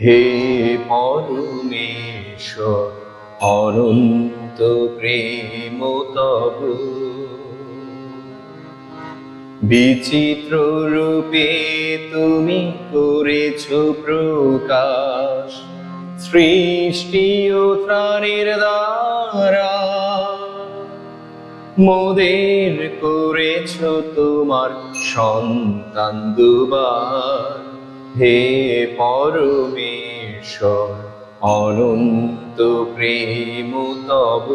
হে পরমেশ্বর, অনন্ত প্রেম তব। বিচিত্র রূপে তুমি করেছ প্রকাশ, সৃষ্টি ও ত্রাণের দ্বারা। মোদের করেছ তোমার সন্তান দুবার। হে পরমেশ্বর, অনন্ত প্রেম তব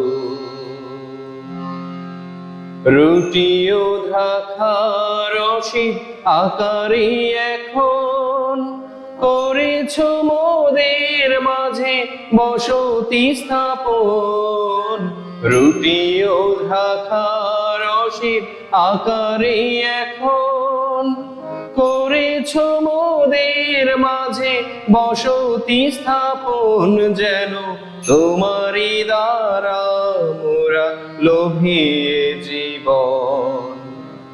রুটি ও রসি আকারে এখন করেছ মোদের মাঝে বসতি স্থাপন। রুটি ও রসি আকারে এখন করেছ মোদের মাঝে বসতি স্থাপন যেন তোমারই দ্বারা মোরা লোভিয়ে জীবন।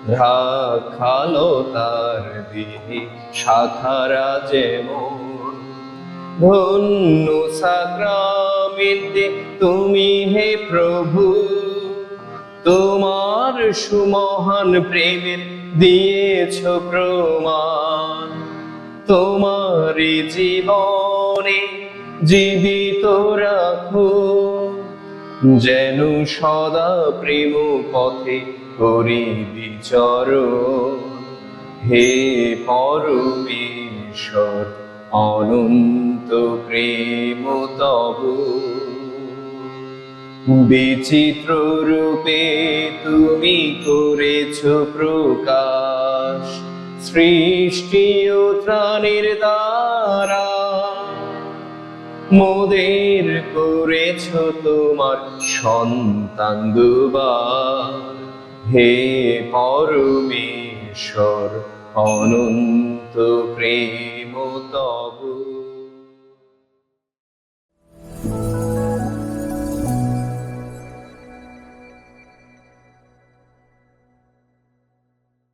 রাখালো তার দিদি শাখারা যেমন। ধন্য সাক্রামিতে তুমি হে প্রভু, তোমার সুমহান প্রেমের দিয়েছ প্রমাণ। তোমার জীবনে জীবিত রাখো। যেন সদা প্রেম পথে করি বিচর হে পরমেশ্বর, অনন্ত প্রেম তব। বিচিত্র রূপে তুমি করেছ প্রকাশ। সৃষ্টি ও ত্রাণের দ্বারা মোদের করেছ তোমার সন্তান হে পরমেশ্বর, অনন্ত প্রেম তবু